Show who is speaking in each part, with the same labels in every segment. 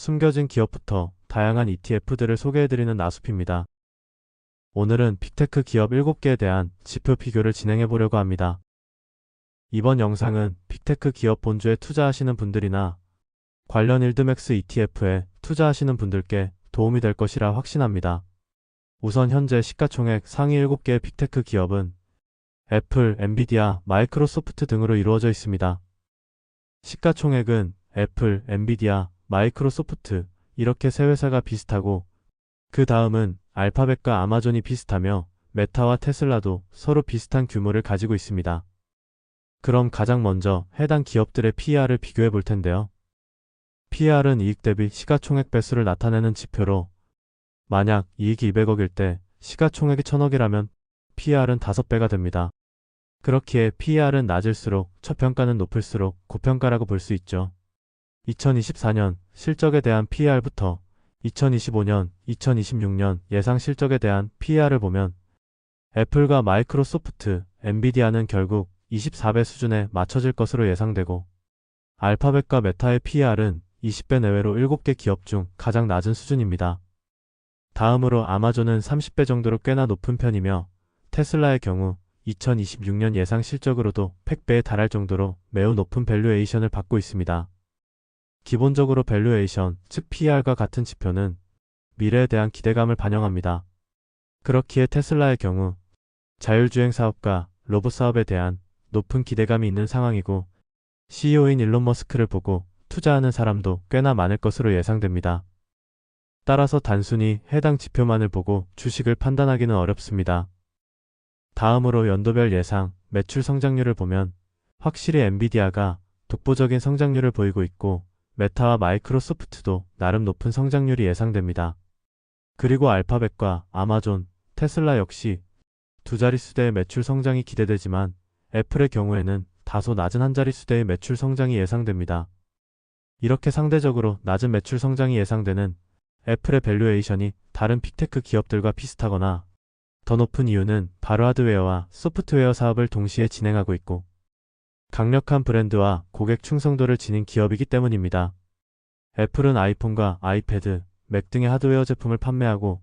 Speaker 1: 숨겨진 기업부터 다양한 ETF들을 소개해드리는 나숲입니다. 오늘은 빅테크 기업 7개에 대한 지표 비교를 진행해 보려고 합니다. 이번 영상은 빅테크 기업 본주에 투자하시는 분들이나 관련 일드맥스 ETF에 투자하시는 분들께 도움이 될 것이라 확신합니다. 우선 현재 시가총액 상위 7개의 빅테크 기업은 애플, 엔비디아, 마이크로소프트 등으로 이루어져 있습니다. 시가총액은 애플, 엔비디아, 마이크로소프트 이렇게 세 회사가 비슷하고 그 다음은 알파벳과 아마존이 비슷하며 메타와 테슬라도 서로 비슷한 규모를 가지고 있습니다. 그럼 가장 먼저 해당 기업들의 PER을 비교해 볼 텐데요. PER은 이익 대비 시가총액 배수를 나타내는 지표로 만약 이익이 200억일 때 시가총액이 1000억이라면 PER은 5배가 됩니다. 그렇기에 PER은 낮을수록 저평가는 높을수록 고평가라고 볼 수 있죠. 2024년 실적에 대한 PER부터 2025년, 2026년 예상 실적에 대한 PER을 보면 애플과 마이크로소프트, 엔비디아는 결국 24배 수준에 맞춰질 것으로 예상되고 알파벳과 메타의 PER은 20배 내외로 7개 기업 중 가장 낮은 수준입니다. 다음으로 아마존은 30배 정도로 꽤나 높은 편이며 테슬라의 경우 2026년 예상 실적으로도 100배에 달할 정도로 매우 높은 밸류에이션을 받고 있습니다. 기본적으로 밸류에이션, 즉 PER과 같은 지표는 미래에 대한 기대감을 반영합니다. 그렇기에 테슬라의 경우 자율주행 사업과 로봇 사업에 대한 높은 기대감이 있는 상황이고 CEO인 일론 머스크를 보고 투자하는 사람도 꽤나 많을 것으로 예상됩니다. 따라서 단순히 해당 지표만을 보고 주식을 판단하기는 어렵습니다. 다음으로 연도별 예상, 매출 성장률을 보면 확실히 엔비디아가 독보적인 성장률을 보이고 있고 메타와 마이크로소프트도 나름 높은 성장률이 예상됩니다. 그리고 알파벳과 아마존, 테슬라 역시 두 자릿수대의 매출 성장이 기대되지만 애플의 경우에는 다소 낮은 한 자릿수대의 매출 성장이 예상됩니다. 이렇게 상대적으로 낮은 매출 성장이 예상되는 애플의 밸류에이션이 다른 빅테크 기업들과 비슷하거나 더 높은 이유는 바로 하드웨어와 소프트웨어 사업을 동시에 진행하고 있고 강력한 브랜드와 고객 충성도를 지닌 기업이기 때문입니다. 애플은 아이폰과 아이패드, 맥 등의 하드웨어 제품을 판매하고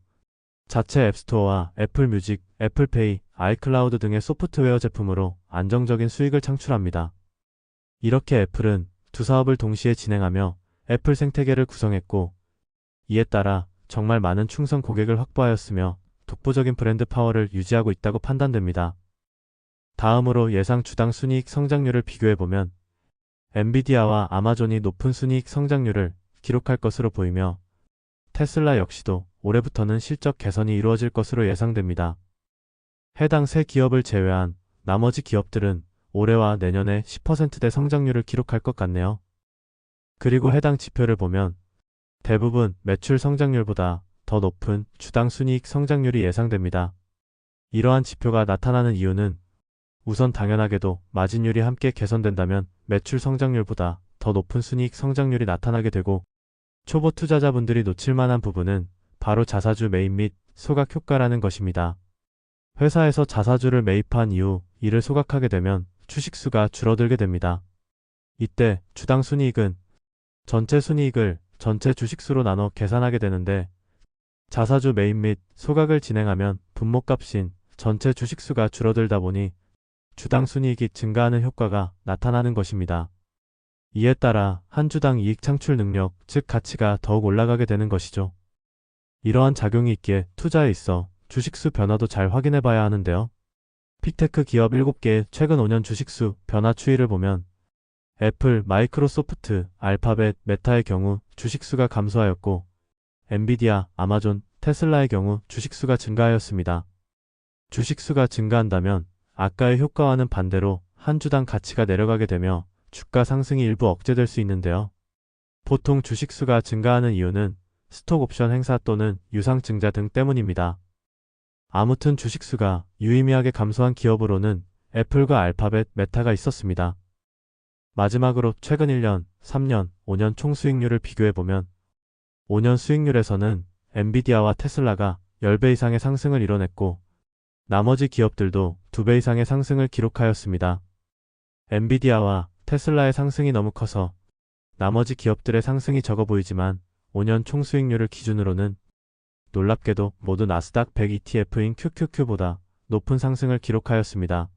Speaker 1: 자체 앱스토어와 애플 뮤직, 애플페이, 아이클라우드 등의 소프트웨어 제품으로 안정적인 수익을 창출합니다. 이렇게 애플은 두 사업을 동시에 진행하며 애플 생태계를 구성했고 이에 따라 정말 많은 충성 고객을 확보하였으며 독보적인 브랜드 파워를 유지하고 있다고 판단됩니다. 다음으로 예상 주당 순이익 성장률을 비교해보면 엔비디아와 아마존이 높은 순이익 성장률을 기록할 것으로 보이며 테슬라 역시도 올해부터는 실적 개선이 이루어질 것으로 예상됩니다. 해당 세 기업을 제외한 나머지 기업들은 올해와 내년에 10%대 성장률을 기록할 것 같네요. 그리고 해당 지표를 보면 대부분 매출 성장률보다 더 높은 주당 순이익 성장률이 예상됩니다. 이러한 지표가 나타나는 이유는 우선 당연하게도 마진율이 함께 개선된다면 매출 성장률보다 더 높은 순이익 성장률이 나타나게 되고 초보 투자자분들이 놓칠 만한 부분은 바로 자사주 매입 및 소각 효과라는 것입니다. 회사에서 자사주를 매입한 이후 이를 소각하게 되면 주식수가 줄어들게 됩니다. 이때 주당 순이익은 전체 순이익을 전체 주식수로 나눠 계산하게 되는데 자사주 매입 및 소각을 진행하면 분모값인 전체 주식수가 줄어들다 보니 주당 순이익이 증가하는 효과가 나타나는 것입니다. 이에 따라 한 주당 이익 창출 능력, 즉 가치가 더욱 올라가게 되는 것이죠. 이러한 작용이 있기에 투자에 있어 주식수 변화도 잘 확인해 봐야 하는데요. 픽테크 기업 7개의 최근 5년 주식수 변화 추이를 보면 애플, 마이크로소프트, 알파벳, 메타의 경우 주식수가 감소하였고 엔비디아, 아마존, 테슬라의 경우 주식수가 증가하였습니다. 주식수가 증가한다면 아까의 효과와는 반대로 한 주당 가치가 내려가게 되며 주가 상승이 일부 억제될 수 있는데요. 보통 주식수가 증가하는 이유는 스톡 옵션 행사 또는 유상 증자 등 때문입니다. 아무튼 주식수가 유의미하게 감소한 기업으로는 애플과 알파벳, 메타가 있었습니다. 마지막으로 최근 1년, 3년, 5년 총 수익률을 비교해보면 5년 수익률에서는 엔비디아와 테슬라가 10배 이상의 상승을 이뤄냈고 나머지 기업들도 2배 이상의 상승을 기록하였습니다. 엔비디아와 테슬라의 상승이 너무 커서 나머지 기업들의 상승이 적어 보이지만 5년 총수익률을 기준으로는 놀랍게도 모두 나스닥 100 ETF인 QQQ보다 높은 상승을 기록하였습니다.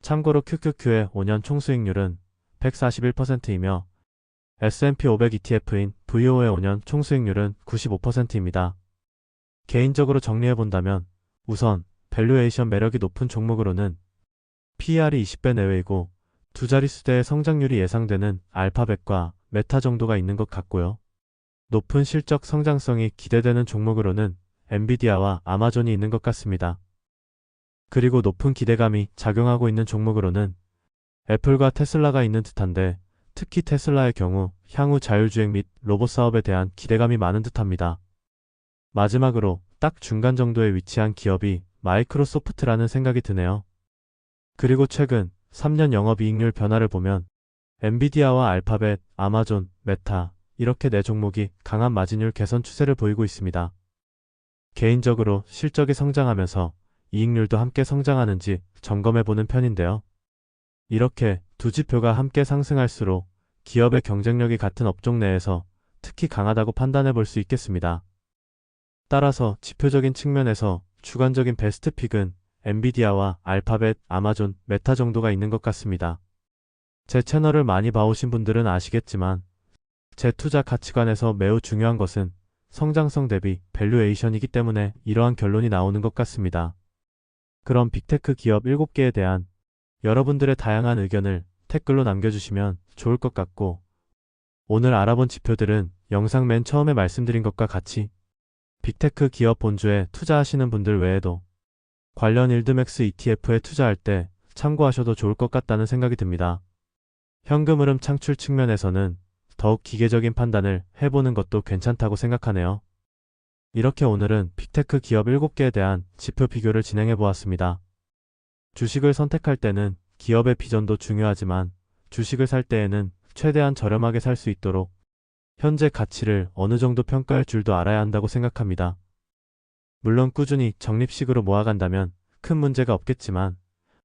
Speaker 1: 참고로 QQQ의 5년 총수익률은 141%이며 S&P 500 ETF인 VO의 5년 총수익률은 95%입니다. 개인적으로 정리해본다면 우선 밸류에이션 매력이 높은 종목으로는 PER이 20배 내외이고 두 자릿수대의 성장률이 예상되는 알파벳과 메타 정도가 있는 것 같고요. 높은 실적 성장성이 기대되는 종목으로는 엔비디아와 아마존이 있는 것 같습니다. 그리고 높은 기대감이 작용하고 있는 종목으로는 애플과 테슬라가 있는 듯한데 특히 테슬라의 경우 향후 자율주행 및 로봇 사업에 대한 기대감이 많은 듯합니다. 마지막으로 딱 중간 정도에 위치한 기업이 마이크로소프트라는 생각이 드네요. 그리고 최근 3년 영업이익률 변화를 보면 엔비디아와 알파벳, 아마존, 메타 이렇게 네 종목이 강한 마진율 개선 추세를 보이고 있습니다. 개인적으로 실적이 성장하면서 이익률도 함께 성장하는지 점검해 보는 편인데요. 이렇게 두 지표가 함께 상승할수록 기업의 경쟁력이 같은 업종 내에서 특히 강하다고 판단해 볼 수 있겠습니다. 따라서 지표적인 측면에서 주관적인 베스트 픽은 엔비디아와 알파벳, 아마존, 메타 정도가 있는 것 같습니다. 제 채널을 많이 봐오신 분들은 아시겠지만 제 투자 가치관에서 매우 중요한 것은 성장성 대비 밸류에이션이기 때문에 이러한 결론이 나오는 것 같습니다. 그럼 빅테크 기업 7개에 대한 여러분들의 다양한 의견을 댓글로 남겨주시면 좋을 것 같고 오늘 알아본 지표들은 영상 맨 처음에 말씀드린 것과 같이 빅테크 기업 본주에 투자하시는 분들 외에도 관련 일드맥스 ETF에 투자할 때 참고하셔도 좋을 것 같다는 생각이 듭니다. 현금 흐름 창출 측면에서는 더욱 기계적인 판단을 해보는 것도 괜찮다고 생각하네요. 이렇게 오늘은 빅테크 기업 7개에 대한 지표 비교를 진행해 보았습니다. 주식을 선택할 때는 기업의 비전도 중요하지만 주식을 살 때에는 최대한 저렴하게 살 수 있도록 현재 가치를 어느 정도 평가할 줄도 알아야 한다고 생각합니다. 물론 꾸준히 적립식으로 모아간다면 큰 문제가 없겠지만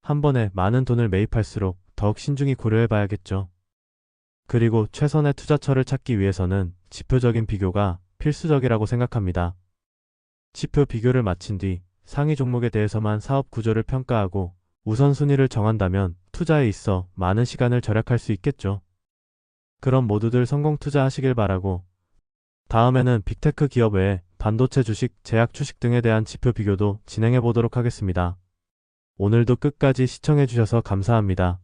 Speaker 1: 한 번에 많은 돈을 매입할수록 더욱 신중히 고려해 봐야겠죠. 그리고 최선의 투자처를 찾기 위해서는 지표적인 비교가 필수적이라고 생각합니다. 지표 비교를 마친 뒤 상위 종목에 대해서만 사업 구조를 평가하고 우선순위를 정한다면 투자에 있어 많은 시간을 절약할 수 있겠죠. 그럼 모두들 성공 투자하시길 바라고 다음에는 빅테크 기업 외에 반도체 주식, 제약 주식 등에 대한 지표 비교도 진행해 보도록 하겠습니다. 오늘도 끝까지 시청해 주셔서 감사합니다.